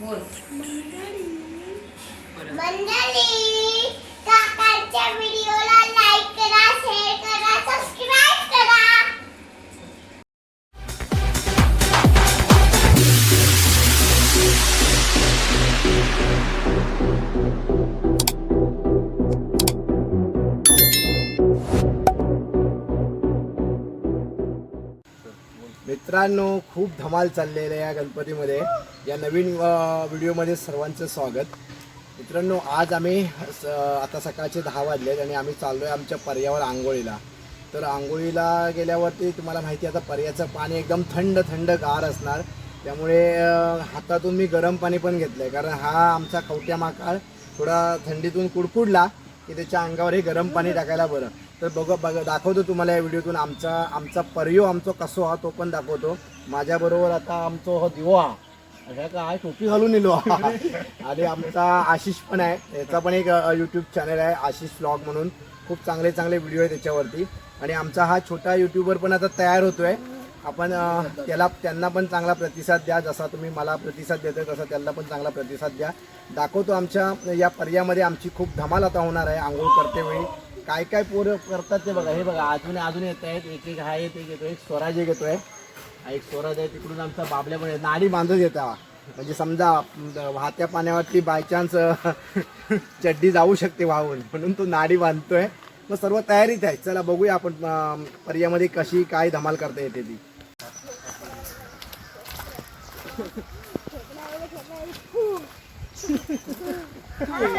बोल. मंडळी. काकांच्या मित्रांनो खूप धमाल चाललेलं आहे या गणपतीमध्ये. या नवीन व्हिडिओमध्ये सर्वांचं स्वागत. मित्रांनो आज आम्ही स- आता सकाळचे दहा वाजलेत आणि आम्ही चाललो आहे आमच्या पर्यावर आंघोळीला. तर आंघोळीला गेल्यावरती तुम्हाला माहिती आहे आता पर्याचं पाणी एकदम थंड थंड गार असणार. त्यामुळे हातातून मी गरम पाणी पण घेतलं आहे कारण हा आमचा खवट्या माकाळ थोडा थंडीतून कुडकुडला की त्याच्या अंगावर हे गरम पाणी टाकायला बरं. तर बघ बघ दाखवतो तुम्हाला या व्हिडिओतून आमचा आमचा पर्यो आमचा कसो हा तो पण दाखवतो. माझ्याबरोबर आता आमचो हो दिवा अशा काय टोपी घालून येलो आणि आमचा आशिष पण आहे. याचा पण एक यूट्यूब चॅनल आहे आशिष ब्लॉग म्हणून. खूप चांगले चांगले व्हिडिओ आहे त्याच्यावरती. आणि आमचा हा छोटा यूट्यूबर पण आता तयार होतोय. आपण त्याला त्यांना पण चांगला प्रतिसाद द्या. जसा तुम्ही मला प्रतिसाद देतोय तसा त्यांना पण चांगला प्रतिसाद द्या. दाखवतो आमच्या या पर्यामध्ये आमची खूप धमाल आता होणार आहे. आंघोळ करते वेळी. काय काय पोरं करतात ते बघा. हे बघा अजून अजून येत आहेत. एक एक हा येत एक येतो एक स्वराज एक येतोय. हा एक स्वराज आहे. तिकडून आमचा बाबल्या पण येतो. नाडी बांधत येता म्हणजे समजा वाहत्या पाण्यावरती बायचान्स चड्डी जाऊ शकते वाहून. म्हणून तो नाडी बांधतोय. मग सर्व तयारीत आहे. चला बघूया आपण पर्यामध्ये कशी काय धमाल करता येते ती. खाली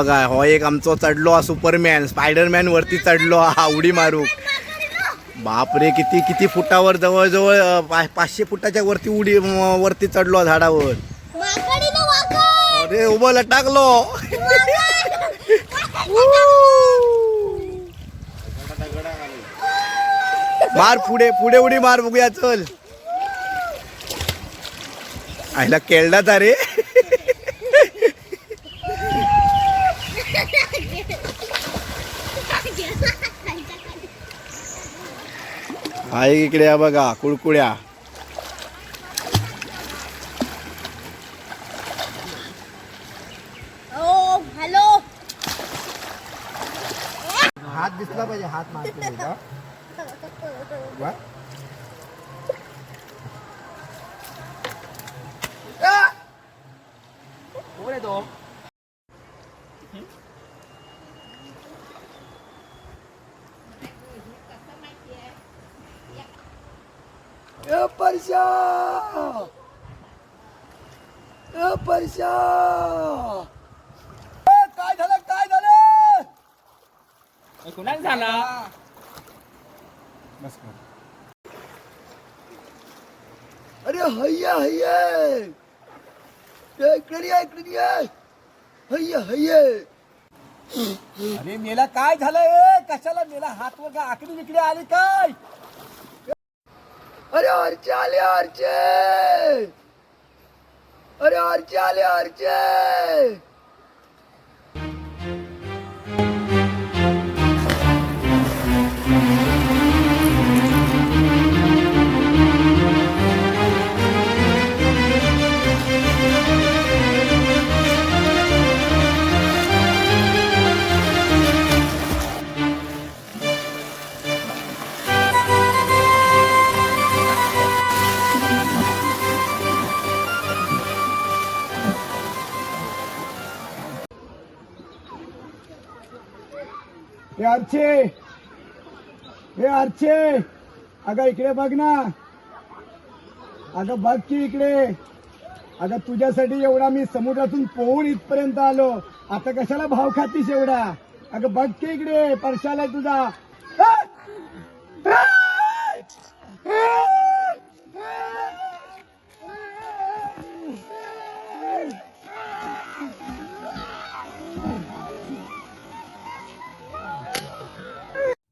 बघा हो एक आमचो चढलो हा सुपरमॅन स्पायडरमॅन वरती चढलो हा उडी मारू बापरे किती किती फुटावर जवळजवळ पाचशे फुटाच्या वरती उडी वरती चढलो झाडावर. अरे उभं लटाकलो. मार पुढे पुढे उडी मार बघूया चल. आईला केळडाचा रे आहे इकडे या बघा कुळकुळ्या ओ हॅलो. हात दिसला पाहिजे हात मारतो का वा? आ! कोण आहे तो ए परशा ए परशा ए, काय झालं काय झालं कुणाक झाला अरे हय्या हय्या. इकडे ये इकडे ये हय्या हय्या. अरे मेला काय झालं ए कशाला मेला हात वर काय आकडी विकडी आली काय? अरे आरचे आले आरचे अरे आरचे आले आरचे हे अर्चे हे अर्चे अगं इकडे बघ ना. अगं बघ की इकडे. अगं तुझ्यासाठी एवढा मी समुद्रातून पोहून इथपर्यंत आलो. आता कशाला भाव खातीस एवढा? अगं बघ की इकडे. परशाला तुझा.